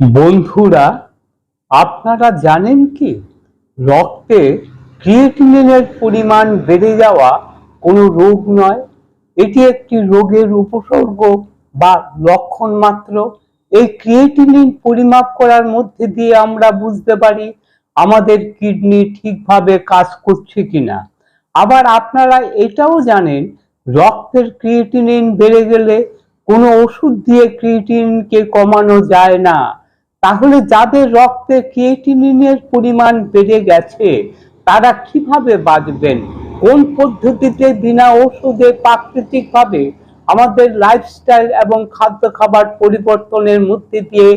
বন্ধুরা, আপনারা জানেন কি? রক্তে ক্রিয়েটিনিনের পরিমাণ বেড়ে যাওয়া কোনো রোগ নয়। এটি একটি রোগের উপসর্গ বা লক্ষণ মাত্র। এই ক্রিয়েটিনিন পরিমাপ করার মধ্যে দিয়ে আমরা বুঝতে পারি আমাদের কিডনি ঠিকভাবে কাজ করছে কিনা। আবার আপনারা এটাও জানেন, রক্তের ক্রিয়েটিনিন বেড়ে গেলে কোনো ওষুধ দিয়ে ক্রিয়েটিনকে কমানো যায় না। তাহলে যাদের রক্তে ক্রিয়েটিনিনের পরিমাণ বেড়ে গেছে, তারা কীভাবে বাঁচবেন? কোন পদ্ধতিতে বিনা ওষুধে প্রাকৃতিকভাবে আমাদের লাইফস্টাইল এবং খাদ্য খাবার পরিবর্তনের মধ্যে দিয়ে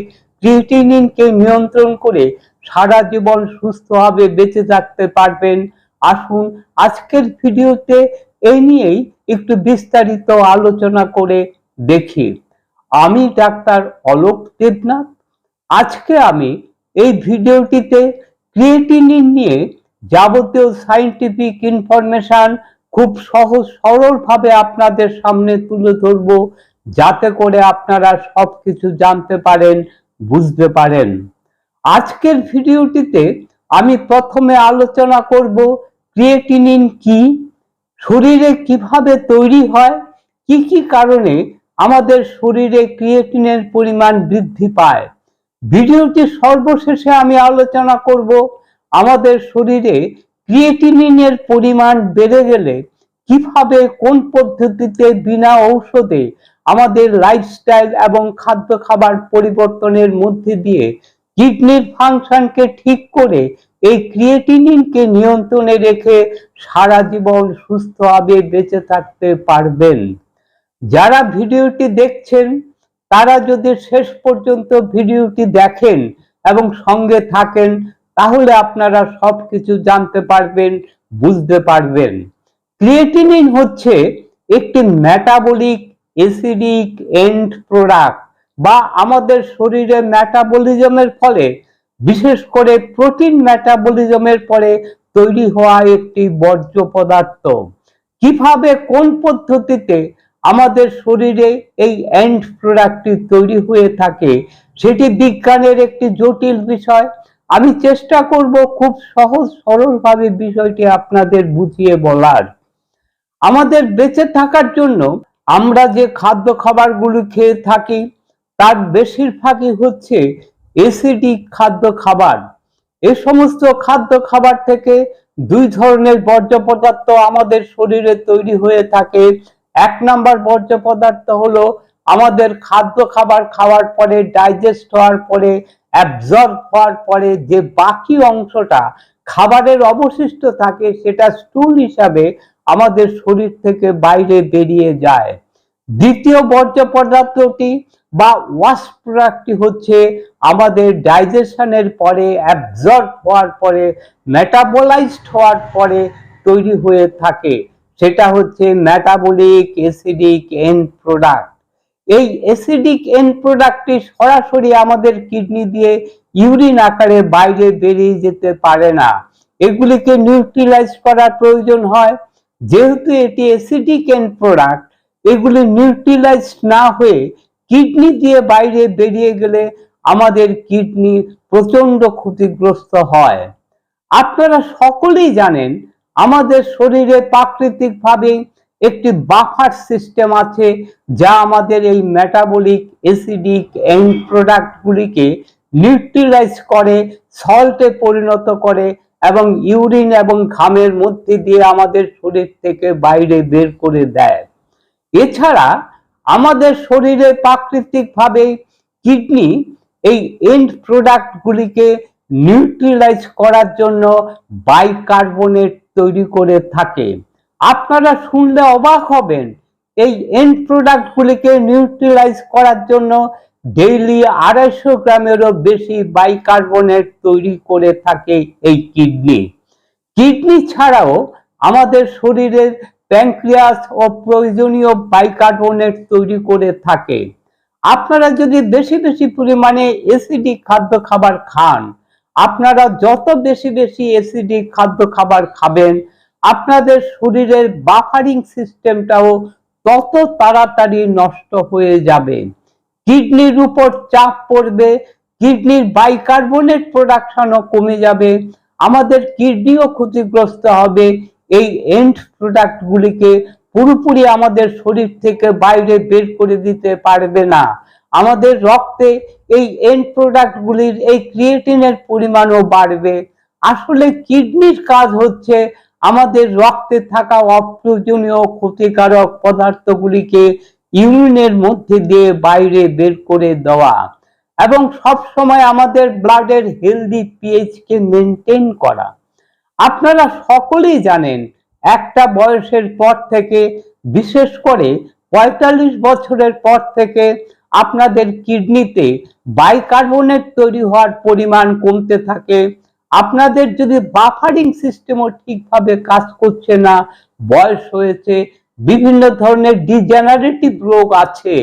ক্রিয়েটিনিনকে নিয়ন্ত্রণ করে সারা জীবন সুস্থভাবে বেঁচে থাকতে পারবেন? আসুন আজকের ভিডিওতে এই নিয়েই একটু বিস্তারিত আলোচনা করে দেখি। আমি ডাক্তার অলোক দেবনাথ আজকে আমি এই ভিডিওটিতে ক্রিয়েটিনিন নিয়ে যাবতীয় সাইন্টিফিক ইনফরমেশন খুব সহজ সরলভাবে আপনাদের সামনে তুলে ধরবো, যাতে করে আপনারা সব কিছু জানতে পারেন, বুঝতে পারেন। আজকের ভিডিওটিতে আমি প্রথমে আলোচনা করব ক্রিয়েটিনিন কি, শরীরে কীভাবে তৈরি হয়, কি কি কারণে আমাদের শরীরে ক্রিয়েটিনের পরিমাণ বৃদ্ধি পায়। ভিডিওটি সর্বশেষে আমি আলোচনা করব, আমাদের শরীরে ক্রিয়েটিনিনের পরিমাণ বেড়ে গেলে কীভাবে, কোন পদ্ধতিতে বিনা ঔষধে আমাদের লাইফস্টাইল এবং খাদ্য খাবার পরিবর্তনের মধ্যে দিয়ে কিডনির ফাংশনকে ঠিক করে এই ক্রিয়েটিনিনকে নিয়ন্ত্রণে রেখে সারা জীবন সুস্থভাবে বেঁচে থাকতে পারবেন। যারা ভিডিওটি দেখছেন তারা যদি শেষ পর্যন্ত ভিডিওটি দেখেন এবং সঙ্গে থাকেন, তাহলে আপনারা সবকিছু জানতে পারবেন, বুঝতে পারবেন। ক্রিয়েটিনিন হচ্ছে একটি মেটাবলিক অ্যাসিডিক এন্ড প্রোডাক্ট বা আমাদের শরীরে মেটাবলিজমের ফলে, বিশেষ করে প্রোটিন মেটাবলিজমের পরে তৈরি হওয়া একটি বর্জ্য পদার্থ। কীভাবে, কোন পদ্ধতিতে আমাদের শরীরে এই এন্ড প্রোডাক্টটি তৈরি হয়ে থাকে, সেটি বিজ্ঞানের একটি জটিল বিষয়। আমি চেষ্টা করব খুব সহজ সরলভাবে বিষয়টি আপনাদের বুঝিয়ে বলার। আমাদের বেঁচে থাকার জন্য আমরা যে খাদ্য খাবারগুলি খেয়ে থাকি, তার বেশিরভাগই হচ্ছে এসিডিক খাদ্য খাবার। এ সমস্ত খাদ্য খাবার থেকে দুই ধরনের বর্জ্য পদার্থ আমাদের শরীরে তৈরি হয়ে থাকে এক নাম্বার বর্জ্য পদার্থ হলো আমাদের খাদ্য খাবার খাওয়ার পরে ডাইজেস্ট হওয়ার পরে অ্যাবজর্ব হওয়ার পরে যে বাকি অংশটা খাবারের অবশিষ্ট থাকে সেটা স্টুল হিসাবে আমাদের শরীর থেকে বাইরে বেরিয়ে যায়। দ্বিতীয় বর্জ্য পদার্থটি বা ওয়াশ প্রোডাক্টটি হচ্ছে আমাদের ডাইজেশনের পরে অ্যাবজর্ব হওয়ার পরে মেটাবোলাইজড হওয়ার পরে তৈরি হয়ে থাকে। সেটা হচ্ছে মেটাবলিক অ্যাসিডিক এন্ড প্রোডাক্ট এই অ্যাসিডিক এন্ড প্রোডাক্টটি সরাসরি আমাদের কিডনি দিয়ে ইউরিন আকারে বাইরে বেরিয়ে যেতে পারে না। এগুলিকে নিউট্রিলাইজ করার প্রয়োজন হয়। যেহেতু এটি অ্যাসিডিক এন্ড প্রোডাক্ট এগুলি নিউট্রিলাইজ না হয়ে কিডনি দিয়ে বাইরে বেরিয়ে গেলে আমাদের কিডনি প্রচণ্ড ক্ষতিগ্রস্ত হয়। আপনারা সকলেই জানেন আমাদের শরীরে প্রাকৃতিকভাবে একটি বাফার সিস্টেম আছে যা আমাদের এই মেটাবলিক অ্যাসিডিক এন্ড প্রোডাক্টগুলিকে নিউট্রিলাইজ করে সল্টে পরিণত করে এবং ইউরিন এবং ঘামের মধ্যে দিয়ে আমাদের শরীর থেকে বাইরে বের করে দেয়। এছাড়া আমাদের শরীরে প্রাকৃতিকভাবে কিডনি এই এন্ড প্রোডাক্টগুলিকে নিউট্রিলাইজ করার জন্য বাইকার্বনেট তৈরি করে থাকে। আপনারা শুনলে অবাক হবেন, এই এন্ড প্রোডাক্টগুলিকে নিউট্রিলাইজ করার জন্য ডেইলি আড়াইশো গ্রামেরও বেশি বাইকার্বনেট তৈরি করে থাকে এই কিডনি। কিডনি ছাড়াও আমাদের শরীরের প্যানক্রিয়াস ও প্রয়োজনীয় বাইকার্বনেট তৈরি করে থাকে। আপনারা যদি বেশি বেশি পরিমাণে অ্যাসিডিক খাদ্য খাবার খান আপনারা যত বেশি বেশি অ্যাসিডিক খাদ্য খাবার খাবেন, আপনাদের শরীরের বাফারিং সিস্টেমটাও তত তাড়াতাড়ি নষ্ট হয়ে যাবে। কিডনির উপর চাপ পড়বে, কিডনির বাইকার্বনেট প্রোডাকশনও কমে যাবে, আমাদের কিডনিও ক্ষতিগ্রস্ত হবে। এই এন্ড প্রোডাক্টগুলিকে পুরোপুরি আমাদের শরীর থেকে বাইরে বের করে দিতে পারবে না। আমাদের রক্তে এই এন্ড প্রোডাক্টগুলির এই ক্রিয়েটিনের পরিমাণও বাড়বে। আসলে কিডনির কাজ হচ্ছে আমাদের রক্তে থাকা অপ্রয়োজনীয় ক্ষতিকারক পদার্থগুলিকে ইউরিনের মধ্যে দিয়ে বাইরে বের করে দেওয়া এবং সব সময় আমাদের ব্লাডের হেলদি পিএইচ কে মেনটেন করা। আপনারা সকলেই জানেন, একটা বয়সের পর থেকে, বিশেষ করে পঁয়তাল্লিশ বছরের পর থেকে আপনাদের কিডনিতে বাইকার্বনেট তৈরি হওয়ার পরিমাণ কমতে থাকে। আপনাদের যদি বাফারিং সিস্টেমও ঠিকভাবে কাজ করছে না, বয়স হয়েছে, বিভিন্ন ধরনের ডিজেনারেটিভ রোগ আছে,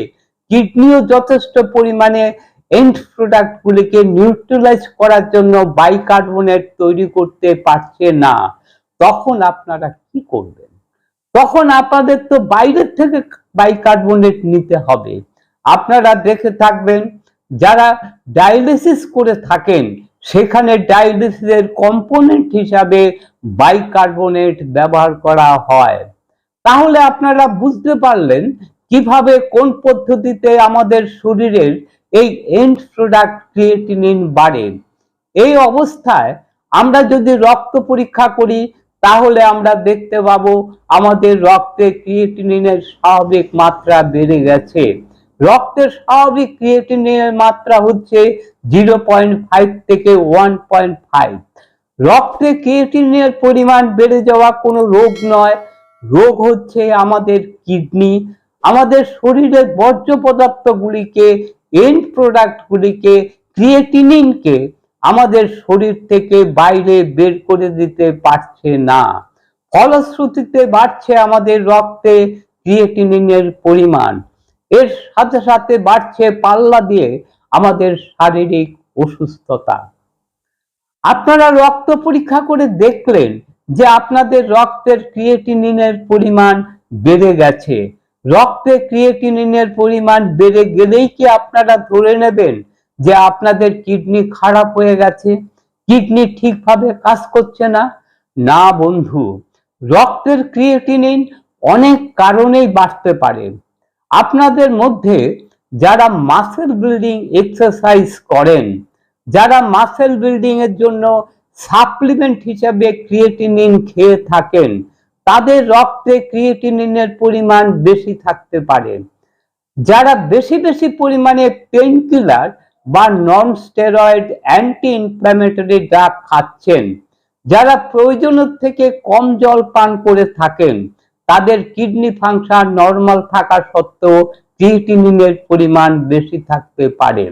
কিডনিও যথেষ্ট পরিমাণে এন্ড প্রোডাক্টগুলিকে নিউট্রালাইজ করার জন্য বাইকার্বনেট তৈরি করতে পারছে না। তখন আপনারা কি করবেন? তখন আপনাদের তো বাইরের থেকে বাইকার্বনেট নিতে হবে। আপনারা দেখে থাকবেন, যারা ডায়ালিসিস করে থাকেন, সেখানে ডায়ালিসিসের কম্পোনেন্ট হিসাবে বাইকার্বনেট ব্যবহার করা হয়। তাহলে আপনারা বুঝতে পারলেন কীভাবে কোন পদ্ধতিতে আমাদের শরীরের এই এন্ড প্রোডাক্ট ক্রিয়েটিনিন বাড়ে। এই অবস্থায় আমরা যদি রক্ত পরীক্ষা করি, তাহলে আমরা দেখতে পাবো আমাদের রক্তে ক্রিয়েটিনিনের স্বাভাবিক মাত্রা বেড়ে গেছে। রক্তের স্বাভাবিক ক্রিয়েটিনের মাত্রা হচ্ছে জিরো পয়েন্ট ফাইভ থেকে ওয়ান পয়েন্ট ফাইভ রক্তে ক্রিয়েটিনের পরিমাণ বেড়ে যাওয়া কোনো রোগ নয়। রোগ হচ্ছে আমাদের কিডনি আমাদের শরীরের বর্জ্য পদার্থগুলিকে এন্ড প্রোডাক্টগুলিকে ক্রিয়েটিনিনকে আমাদের শরীর থেকে বাইরে বের করে দিতে পারছে না। ফলশ্রুতিতে বাড়ছে আমাদের রক্তে ক্রিয়েটিনিনের পরিমাণ। এর সাথে সাথে বাড়ছে পাল্লা দিয়ে আমাদের শারীরিক অসুস্থতা। আপনারা রক্ত পরীক্ষা করে দেখলেন যে আপনাদের রক্তের ক্রিয়েটিনিনের পরিমাণ বেড়ে গেছে। রক্তে ক্রিয়েটিনিনের পরিমাণ বেড়ে গেলেই কি আপনারা ধরে নেবেন যে আপনাদের কিডনি খারাপ হয়ে গেছে? কিডনি ঠিকভাবে কাজ করছে না? না বন্ধু, রক্তের ক্রিয়েটিনিন অনেক কারণেই বাড়তে পারে। আপনাদের মধ্যে যারা মাসেল বিল্ডিং এক্সারসাইজ করেন, যারা মাসেল বিল্ডিং এর জন্য সাপ্লিমেন্ট হিসাবে ক্রিয়েটিনিন খেয়ে থাকেন, তাদের রক্তে ক্রিয়েটিনিনের পরিমাণ বেশি থাকতে পারে। যারা বেশি বেশি পরিমাণে পেইন কিলার বা non steroid anti inflammatory drug খাচ্ছেন, যারা প্রয়োজনের থেকে কম জল পান করে থাকেন তাদের কিডনি ফাংশন নর্মাল থাকা সত্ত্বেও ক্রিয়েটিনিনের পরিমাণ বেশি থাকতে পারে।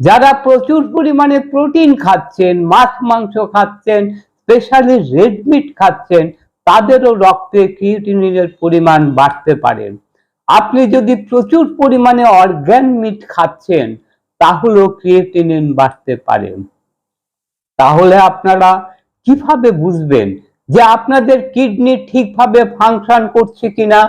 যারা প্রচুর পরিমাণে প্রোটিন খাচ্ছেন, মাছ, মাংস খাচ্ছেন স্পেশালি রেড মিট খাচ্ছেন, তাদেরও রক্তে ক্রিয়েটিনিনের পরিমাণ বাড়তে পারে। আপনি যদি প্রচুর পরিমাণে অর্গ্যান মিট খাচ্ছেন, তাহলেও ক্রিয়েটিনিন বাড়তে পারে। তাহলে আপনারা কীভাবে বুঝবেন যে আপনাদের কিডনি ঠিকভাবে ফাংশন করছে কিনা,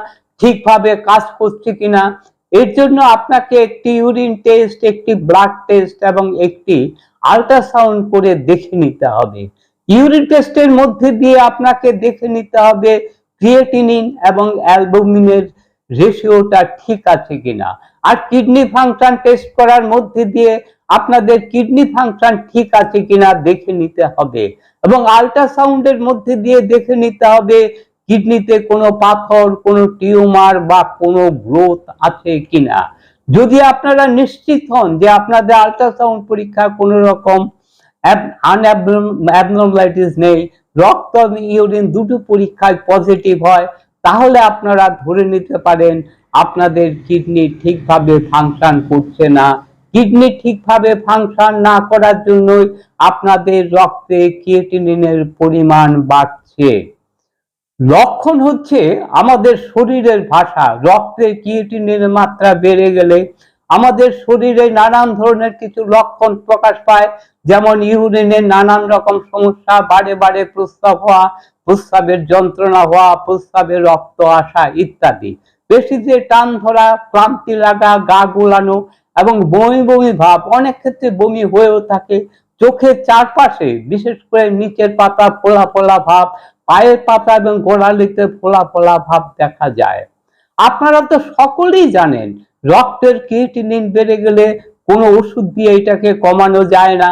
ঠিকভাবে কাজ করছে কিনা, এর জন্য আপনাকে একটি ইউরিন টেস্ট একটি ব্লাড টেস্ট এবং একটি আল্ট্রাসাউন্ড করে দেখে নিতে হবে। ইউরিন টেস্টের মধ্যে দিয়ে আপনাকে দেখে নিতে হবে ক্রিয়েটিনিন এবং অ্যালবুমিনের রেশিওটা ঠিক আছে কিনা। আর কিডনি ফাংশন টেস্ট করার মধ্যে দিয়ে আপনাদের কিডনি ফাংশন ঠিক আছে কিনা দেখে নিতে হবে এবং আল্ট্রাসাউন্ডের মধ্যে দিয়ে দেখে নিতে হবে কিডনিতে কোনো পাথর, কোনো টিউমার বা কোনো গ্রোথ আছে কিনা। যদি আপনারা নিশ্চিত হন যে আপনাদের আল্ট্রাসাউন্ড পরীক্ষা কোনো রকম অ্যাবনর্মালাইটিস নেই, রক্ত ইউরিন দুটো পরীক্ষায় পজিটিভ হয়, তাহলে আপনারা ধরে নিতে পারেন আপনাদের কিডনি ঠিকভাবে ফাংশন করছে না। কিডনি ঠিকভাবে ফাংশন না করার জন্যই আপনাদের রক্তে ক্রিয়েটিনিনের পরিমাণ বাড়ছে। লক্ষণ হচ্ছে আমাদের শরীরের ভাষা। রক্তে ক্রিয়েটিনিনের মাত্রা বেড়ে গেলে আমাদের শরীরে নানান ধরনের কিছু লক্ষণ প্রকাশ পায়, যেমন ইউরিনের নানান রকম সমস্যা, বারে বারে প্রস্রাব হওয়া, প্রস্রাবের যন্ত্রণা হওয়া, প্রস্রাবের রক্ত আসা ইত্যাদি। পেশিতে টান ধরা, ক্লান্তি লাগা, গা গোলানো এবং বমি বমি ভাব অনেক ক্ষেত্রে বমি হয়েও থাকে। চোখের চারপাশে বিশেষ করে নিচের পাতা ফোলা ফোলা ভাব, পায়ের পাতা এবং গোড়ালিতে ফোলা ফোলা ভাব দেখা যায়। আপনারা তো সকলেই জানেন, রক্তের ক্রিয়েটিনিন বেড়ে গেলে কোনো ওষুধ দিয়ে এটাকে কমানো যায় না।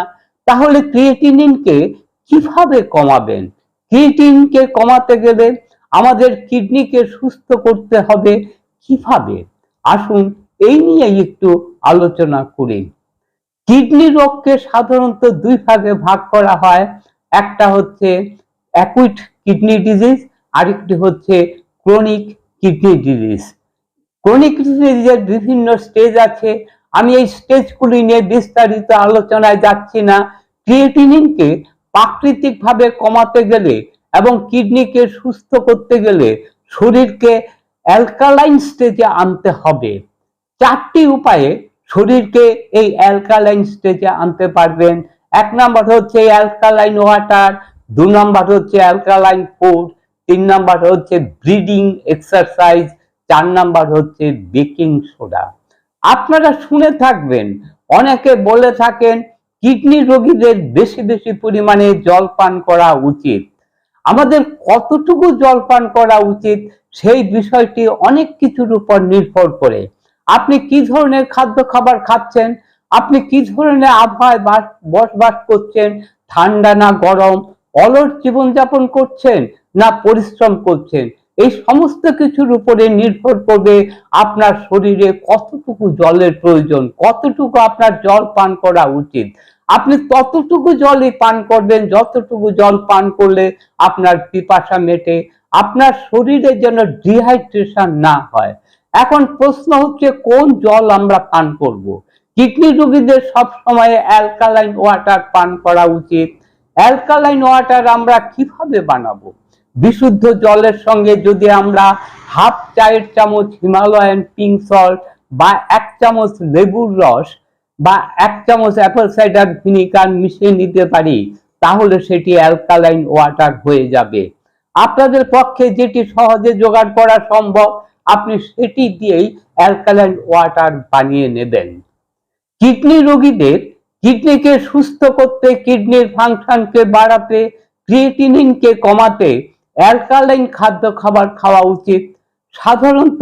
তাহলে ক্রিয়েটিনিনকে কীভাবে কমাবেন? ক্রিয়েটিনকে কমাতে গেলে আমাদের কিডনিকে সুস্থ করতে হবে কীভাবে? আসুন এই নিয়ে একটু আলোচনা করি। কিডনি রোগকে সাধারণত দুই ভাগে ভাগ করা হয়। একটা হচ্ছে অ্যাকুইট কিডনি ডিজিজ আরেকটি হচ্ছে ক্রনিক কিডনি ডিজিজ ক্রনিক ডিজিজের বিভিন্ন স্টেজ আছে। আমি এই স্টেজগুলি নিয়ে বিস্তারিত আলোচনায় যাচ্ছি না। ক্রিয়েটিনিনকে প্রাকৃতিকভাবে কমাতে গেলে এবং কিডনিকে সুস্থ করতে গেলে শরীরকে অ্যালকালাইন স্টেজে আনতে হবে। চারটি উপায়ে শরীরকে এই অ্যালকালাইন স্টেজে আনতে পারবেন। এক নাম্বার হচ্ছে অ্যালকালাইন ওয়াটার দু নাম্বার হচ্ছে অ্যালকালাইন ফুড তিন নাম্বার হচ্ছে ব্রিডিং এক্সারসাইজ চার নাম্বার হচ্ছে বেকিং সোডা আপনারা শুনে থাকবেন, অনেকে বলে থাকেন, কিডনি রোগীদের বেশি বেশি পরিমাণে জল পান করা উচিত। আমাদের কতটুকু জল পান করা উচিত, সেই বিষয়টি অনেক কিছুর উপর নির্ভর করে। আপনি কি ধরনের খাদ্য খাবার খাচ্ছেন? আপনি কি ধরনের আবহাওয়ায় বাস- বসবাস করছেন? ঠান্ডা না গরম? অলস জীবনযাপন করছেন না পরিশ্রম করছেন? এই সমস্ত কিছুর উপরে নির্ভর করবে আপনার শরীরে কতটুকু জলের প্রয়োজন, কতটুকু আপনার জল পান করা উচিত। আপনি ততটুকু জলই পান করবেন, যতটুকু জল পান করলে আপনার পিপাসা মেটে, আপনার শরীরে যেন ডিহাইড্রেশন না হয়। এখন প্রশ্ন হচ্ছে, কোন জল আমরা পান করব। কিডনি রোগীদের সব সময় অ্যালকালাইন ওয়াটার পান করা উচিত। অ্যালকালাইন ওয়াটার আমরা কীভাবে বানাবো? বিশুদ্ধ জলের সঙ্গে যদি আমরা হাফ চায়ের চামচ হিমালয়ান পিঙ্ক সল্ট বা এক চামচ লেবুর রস বা এক চামচ অ্যাপল সাইডার ভিনিগার মিশিয়ে নিতে পারি, তাহলে সেটি অ্যালকালাইন ওয়াটার হয়ে যাবে। আপনাদের পক্ষে যেটি সহজে জোগাড় করা সম্ভব আপনি সেটি দিয়েই অ্যালকালাইন ওয়াটার বানিয়ে নেবেন। কিডনি রোগীদের কিডনিকে সুস্থ করতে, কিডনির ফাংশনকে বাড়াতে, ক্রিয়েটিনিনকে কমাতে অ্যালকালাইন খাদ্য খাবার খাওয়া উচিত। সাধারণত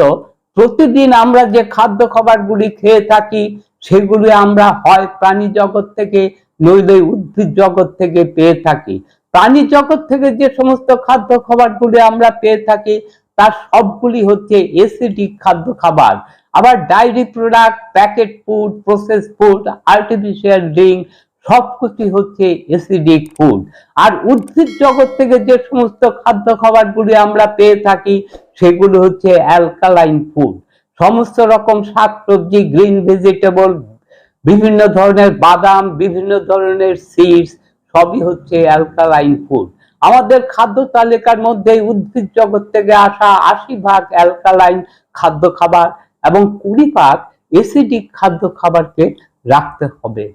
প্রতিদিন আমরা যে খাদ্য খাবারগুলি খেয়ে থাকি, সেগুলি আমরা হয় প্রাণী জগৎ থেকে, নইলে উদ্ভিদ জগৎ থেকে পেয়ে থাকি। প্রাণী জগৎ থেকে যে সমস্ত খাদ্য খাবারগুলি আমরা পেয়ে থাকি তার সবগুলি হচ্ছে এসিডিক খাদ্য খাবার। আবার dairy product packet food process food artificial drink সবকিছু হচ্ছে এসিডিক ফুড আর উদ্ভিদ জগৎ থেকে যে সমস্ত খাদ্য খাবারগুলি আমরা পেয়ে থাকি, সেগুলো হচ্ছে অ্যালকালাইন ফুড সমস্ত রকম শাকসবজি গ্রিন ভেজিটেবল বিভিন্ন ধরনের বাদাম, বিভিন্ন ধরনের সিডস সবই হচ্ছে অ্যালকালাইন ফুড আমাদের খাদ্য তালিকার মধ্যে উদ্ভিদ জগৎ থেকে আসা আশি ভাগ অ্যালকালাইন খাদ্য খাবার এবং কুড়ি ভাগ এসিডিক খাদ্য খাবারকে রাখতে হবে।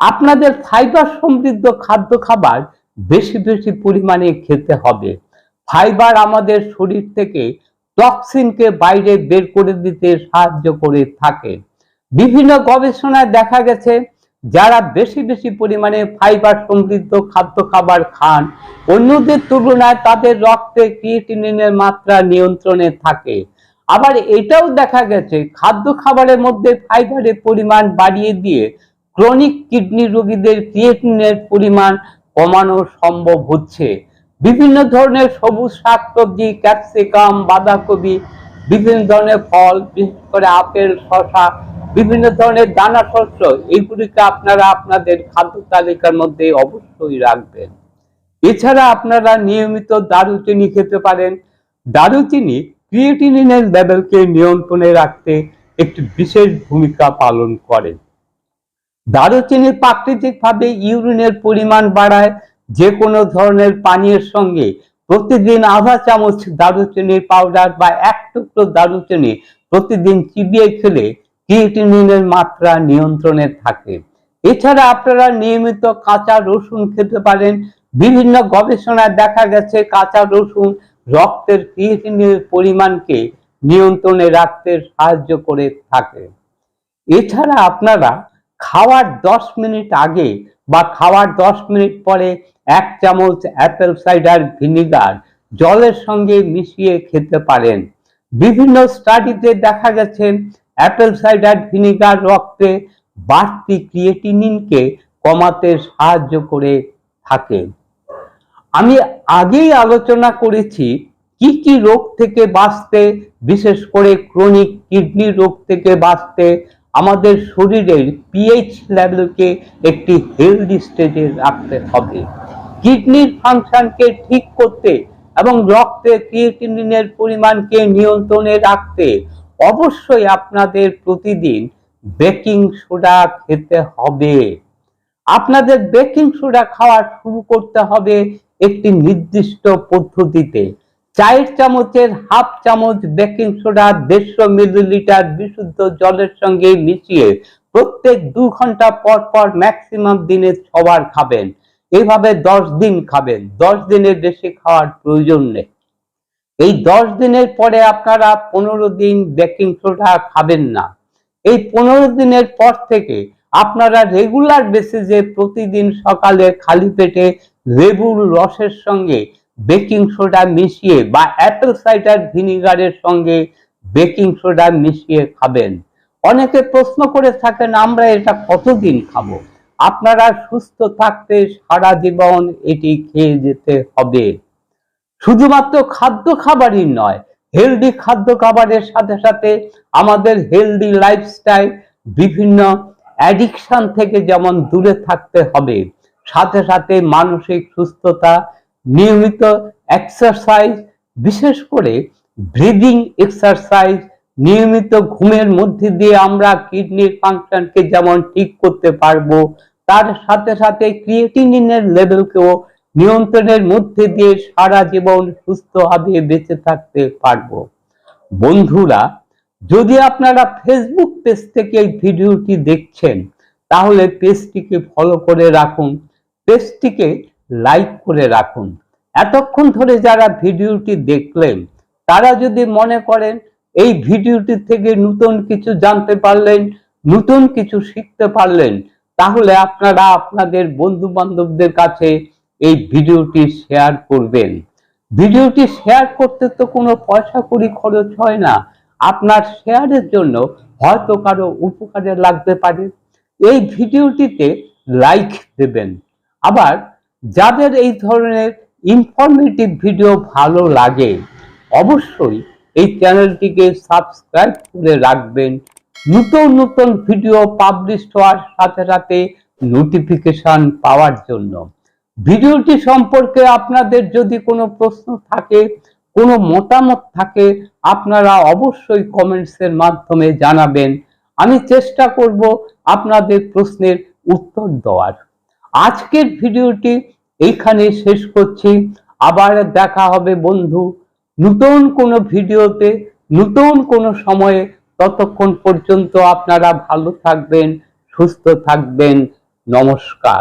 আপনাদের ফাইবার সমৃদ্ধ খাদ্য খাবার বেশি বেশি পরিমাণে খেতে হবে। ফাইবার আমাদের শরীর থেকে টক্সিনকে বাইরে বের করে দিতে সাহায্য করে থাকে। বিভিন্ন গবেষণায় দেখা গেছে যারা বেশি বেশি পরিমাণে ফাইবার সমৃদ্ধ খাদ্য খাবার খান, অন্যদের তুলনায় তাদের রক্তে ক্রিয়েটিনিনের মাত্রা নিয়ন্ত্রণে থাকে। আবার এটাও দেখা গেছে, খাদ্য খাবারের মধ্যে ফাইবারের পরিমাণ বাড়িয়ে দিয়ে ক্রনিক কিডনি রোগীদের ক্রিয়েটিনের পরিমাণ কমানো সম্ভব হচ্ছে। বিভিন্ন ধরনের সবুজ শাকসবজি ক্যাপসিকাম বাঁধাকপি, বিভিন্ন ধরনের ফল, বিশেষ করে আপেল, শসা বিভিন্ন ধরনের দানা শস্য, এইগুলিকে আপনারা আপনাদের খাদ্য তালিকার মধ্যে অবশ্যই রাখবেন। এছাড়া আপনারা নিয়মিত দারুচিনি খেতে পারেন। দারুচিনি ক্রিয়েটিনিনের লেভেলকে নিয়ন্ত্রণে রাখতে একটি বিশেষ ভূমিকা পালন করে। দারুচিনি প্রাকৃতিকভাবে ইউরিনের পরিমাণ বাড়ায়। যে কোনো ধরনের পানীয়ের সঙ্গে প্রতিদিন আধা চামচ দারুচিনির পাউডার বা এক টুকরো দারুচিনি প্রতিদিন চিবিয়ে খেলে ক্রিয়েটিনিনের মাত্রা নিয়ন্ত্রণে থাকে। এছাড়া আপনারা নিয়মিত কাঁচা রসুন খেতে পারেন। বিভিন্ন গবেষণায় দেখা গেছে কাঁচা রসুন রক্তের ক্রিয়েটিনের পরিমাণকে নিয়ন্ত্রণে রাখতে সাহায্য করে থাকে। এছাড়া আপনারা খাওয়ার দশ মিনিট আগে বা খাওয়ার দশ মিনিট পরে এক চামচ অ্যাপেল সাইডার ভিনিগার জলের সঙ্গে মিশিয়ে খেতে পারেন। বিভিন্ন স্টাডিতে দেখা গেছে অ্যাপেল সাইডার ভিনিগার রক্তে বাড়তি ক্রিয়েটিনিনকে কমাতে সাহায্য করে থাকে। আমি আগেই আলোচনা করেছি, কি কি রোগ থেকে বাঁচতে, বিশেষ করে ক্রনিক কিডনি রোগ থেকে বাঁচতে, আমাদের শরীরের পিএইচ লেভেলকে একটি হেলদি স্টেজে রাখতে হবে। কিডনির ফাংশনকে ঠিক করতে এবং রক্তে ক্রিয়েটিনিনের পরিমাণকে নিয়ন্ত্রণে রাখতে অবশ্যই আপনাদের প্রতিদিন বেকিং সোডা খেতে হবে। আপনাদের বেকিং সোডা খাওয়া শুরু করতে হবে একটি নির্দিষ্ট পদ্ধতিতে। চায়ের চামচের হাফ চামচ বেকিং সোডা দেড়শো মিলিলিটার বিশুদ্ধ জলের সঙ্গে মিশিয়ে প্রত্যেক দু ঘণ্টা পর পর ম্যাক্সিমাম দিনে ছবার খাবেন। এইভাবে দশ দিন খাবেন। দশ দিনের বেশি খাওয়ার প্রয়োজন নেই। এই দশ দিনের পরে আপনারা পনেরো দিন বেকিং সোডা খাবেন না। এই পনেরো দিনের পর থেকে আপনারা রেগুলার বেসিসে প্রতিদিন সকালে খালি পেটে লেবুর রসের সঙ্গে বেকিং সোডা মিশিয়ে বা অ্যাপেল সাইডার ভিনিগারের সঙ্গে বেকিং সোডা মিশিয়ে খাবেন। অনেকে প্রশ্ন করে থাকেন, আমরা এটা কতদিন খাব? আপনারা সুস্থ থাকতে সারা জীবন এটি খেয়ে যেতে হবে। শুধুমাত্র খাদ্য খাবারই নয় হেলদি খাদ্য খাবারের সাথে সাথে আমাদের হেলদি লাইফস্টাইল বিভিন্ন অ্যাডিকশন থেকে যেমন দূরে থাকতে হবে, সাথে সাথে মানসিক সুস্থতা, নিয়মিত এক্সারসাইজ বিশেষ করে ব্রিদিং এক্সারসাইজ নিয়মিত ঘুমের মধ্যে দিয়ে আমরা কিডনির ফাংশনকে যেমন ঠিক করতে পারব, তার সাথে সাথে ক্রিয়েটিনিনের লেভেলকেও নিয়ন্ত্রণের মধ্যে দিয়ে সারা জীবন সুস্থভাবে বেঁচে থাকতে পারব। বন্ধুরা, যদি আপনারা ফেসবুক পেজ থেকে এই ভিডিওটি দেখছেন, তাহলে পেজটিকে ফলো করে রাখুন পেজটিকে লাইক করে রাখুন। এতক্ষণ ধরে যারা ভিডিওটি দেখলেন, তারা যদি মনে করেন এই ভিডিওটি থেকে নতুন কিছু জানতে পারলেন, নতুন কিছু শিখতে পারলেন, তাহলে আপনারা আপনাদের বন্ধু বান্ধবদের কাছে এই ভিডিওটি শেয়ার করবেন। ভিডিওটি শেয়ার করতে তো কোনো পয়সা করি খরচ হয় না। আপনার শেয়ারের জন্য হয়তো কারও উপকারে লাগতে পারে। এই ভিডিওটিতে লাইক দেবেন। আবার যাদের এই ধরনের ইনফরমেটিভ ভিডিও ভালো লাগে, অবশ্যই এই চ্যানেলটিকে সাবস্ক্রাইব করে রাখবেন। নতুন নতুন ভিডিও পাবলিশ হওয়ার সাথে সাথে নোটিফিকেশন পাওয়ার জন্য। ভিডিওটি সম্পর্কে আপনাদের যদি কোনো প্রশ্ন থাকে, কোনো মতামত থাকে, আপনারা অবশ্যই কমেন্টসের মাধ্যমে জানাবেন। আমি চেষ্টা করব আপনাদের প্রশ্নের উত্তর দেওয়ার। আজকের ভিডিওটি এইখানে শেষ করছি। আবার দেখা হবে বন্ধু। নতুন কোনো ভিডিওতে, নতুন কোনো সময়ে। ততক্ষণ পর্যন্ত আপনারা ভালো থাকবেন, সুস্থ থাকবেন। নমস্কার।